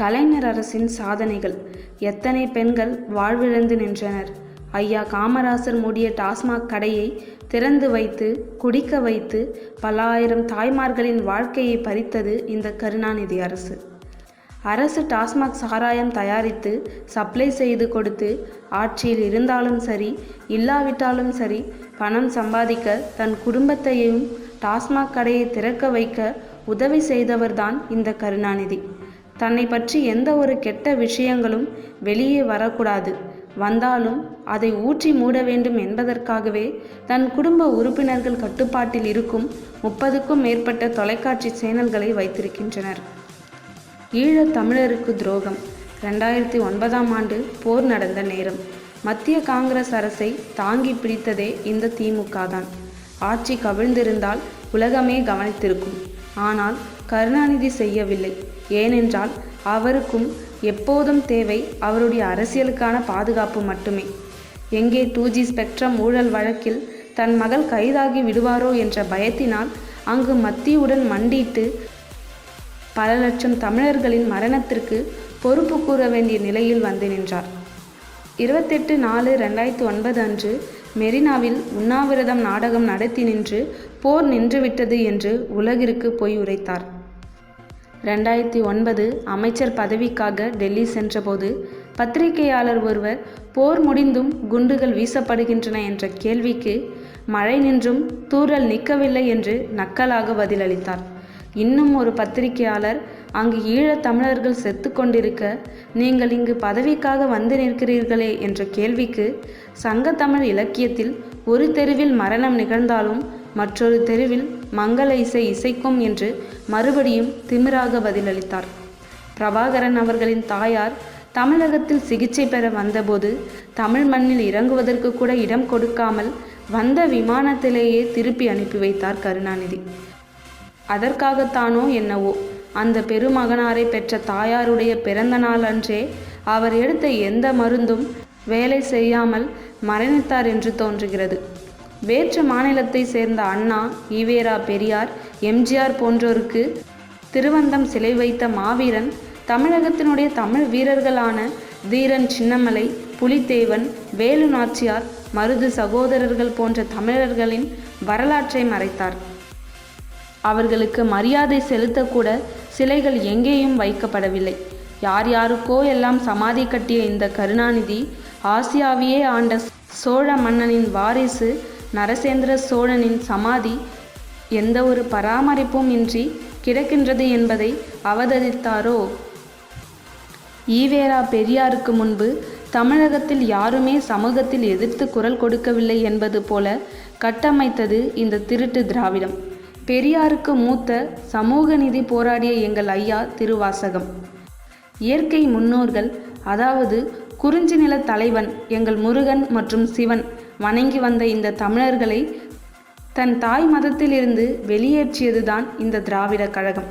கலைஞர் அரசின் சாதனைகள். எத்தனை பெண்கள் வாழ்விழந்து நின்றனர். ஐயா காமராசர் மூடிய டாஸ்மாக் கடையை திறந்து வைத்து குடிக்க வைத்து பல ஆயிரம் தாய்மார்களின் வாழ்க்கையை பறித்தது இந்த கருணாநிதி அரசு. அரசு டாஸ்மாக் சாராயம் தயாரித்து சப்ளை செய்து கொடுத்து ஆட்சியில் இருந்தாலும் சரி இல்லாவிட்டாலும் சரி பணம் சம்பாதிக்க தன் குடும்பத்தையும் டாஸ்மாக் கடையை திறக்க வைக்க உதவி செய்தவர்தான் இந்த கருணாநிதி. தன்னை பற்றி எந்த ஒரு கெட்ட விஷயங்களும் வெளியே வரக்கூடாது. வந்தாலும் அதை ஊற்றி மூட வேண்டும் என்பதற்காகவே தன் குடும்ப உறுப்பினர்கள் கட்டுப்பாட்டில் இருக்கும் முப்பதுக்கும் மேற்பட்ட தொலைக்காட்சி சேனல்களை வைத்திருக்கின்றனர். ஈழத் தமிழருக்கு துரோகம். ரெண்டாயிரத்தி ஒன்பதாம் ஆண்டு போர் நடந்த நேரம். மத்திய காங்கிரஸ் அரசை தாங்கி பிடித்ததே இந்த திமுக தான். ஆட்சி கவிழ்ந்திருந்தால் உலகமே கவனித்திருக்கும். ஆனால் கருணாநிதி செய்யவில்லை. ஏனென்றால் அவருக்கும் எப்போதும் தேவை அவருடைய அரசியலுக்கான பாதுகாப்பு மட்டுமே. எங்கே டூ ஜி ஸ்பெக்ட்ரம் ஊழல் வழக்கில் தன் மகள் கைதாகி விடுவாரோ என்ற பயத்தினால் அங்கு மத்தியுடன் மண்டிட்டு பல லட்சம் தமிழர்களின் மரணத்திற்கு பொறுப்பு கூற வேண்டிய நிலையில் வந்து நின்றார். இருபத்தெட்டு நாலு ரெண்டாயிரத்தி ஒன்பது அன்று மெரினாவில் உண்ணாவிரதம் நாடகம் நடத்தி நின்று போர் நின்றுவிட்டது என்று உலகிற்கு பொய் உரைத்தார். ரெண்டாயிரத்தி ஒன்பது அமைச்சர் பதவிக்காக டெல்லி சென்றபோது பத்திரிகையாளர் ஒருவர் போர் முடிந்தும் குண்டுகள் வீசப்படுகின்றன என்ற கேள்விக்கு மழை நின்றும் தூறல் நிற்கவில்லை என்று நக்கலாக பதிலளித்தார். இன்னும் ஒரு பத்திரிகையாளர் அங்கு ஈழத் தமிழர்கள் செத்து கொண்டிருக்க நீங்கள் இங்கு பதவிக்காக வந்து நிற்கிறீர்களே என்ற கேள்விக்கு சங்கத்தமிழ் இலக்கியத்தில் ஒரு தெருவில் மரணம் நிகழ்ந்தாலும் மற்றொரு தெருவில் மங்கள இசை இசைக்கும் என்று மறுபடியும் திமிராக பதிலளித்தார். பிரபாகரன் அவர்களின் தாயார் தமிழகத்தில் சிகிச்சை பெற வந்தபோது தமிழ் மண்ணில் இறங்குவதற்கு கூட இடம் கொடுக்காமல் வந்த விமானத்திலேயே திருப்பி அனுப்பி வைத்தார் கருணாநிதி. அதற்காகத்தானோ என்னவோ. அந்த பெருமகனாரை பெற்ற தாயாருடைய பிறந்த நாள் அன்றே அவர் எடுத்த எந்த மருந்தும் வேலை செய்யாமல் மரணித்தார் என்று தோன்றுகிறது. வேற்று மாநிலத்தை சேர்ந்த அண்ணா ஈவேரா பெரியார் எம்ஜிஆர் போன்றோருக்கு திருவந்தம் சிலை வைத்த மாவீரன் தமிழகத்தினுடைய தமிழ் வீரர்களான தீரன் சின்னமலை புலித்தேவன் வேலு நாச்சியார் மருது சகோதரர்கள் போன்ற தமிழர்களின் வரலாற்றை மறைத்தார். அவர்களுக்கு மரியாதை செலுத்தக்கூட சிலைகள் எங்கேயும் வைக்கப்படவில்லை. யார் யாருக்கோ எல்லாம் சமாதி கட்டிய இந்த கருணாநிதி ஆசியாவையே ஆண்ட சோழ மன்னனின் வாரிசு நரசேந்திர சோழனின் சமாதி எந்த ஒரு பராமரிப்பும் இன்றி கிடக்கின்றது என்பதை அவதரித்தாரோ? ஈவேரா பெரியாருக்கு முன்பு தமிழகத்தில் யாருமே சமூகத்தில் எதிர்த்து குரல் கொடுக்கவில்லை என்பது போல கட்டமைத்தது இந்த திருட்டு திராவிடம். பெரியாருக்கு மூத்த சமூக நிதி போராடிய எங்கள் ஐயா திருவாசகம். இயற்கை முன்னோர்கள் அதாவது குறிஞ்சி நில தலைவன் எங்கள் முருகன் மற்றும் சிவன் வணங்கி வந்த இந்த தமிழர்களை தன் தாய் மதத்திலிருந்து வெளியேற்றியதுதான் இந்த திராவிட கழகம்.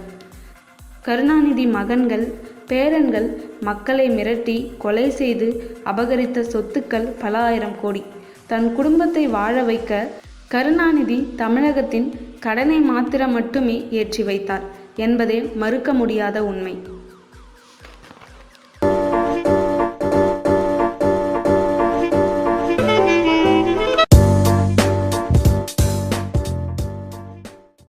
கருணாநிதி மகன்கள் பேரன்கள் மக்களை மிரட்டி கொலை செய்து அபகரித்த சொத்துக்கள் பல ஆயிரம் கோடி. தன் குடும்பத்தை வாழ வைக்க கருணாநிதி தமிழகத்தின் கடனை மாத்திரம் மட்டுமே ஏற்றி வைத்தார் என்பதே மறுக்க முடியாத உண்மை.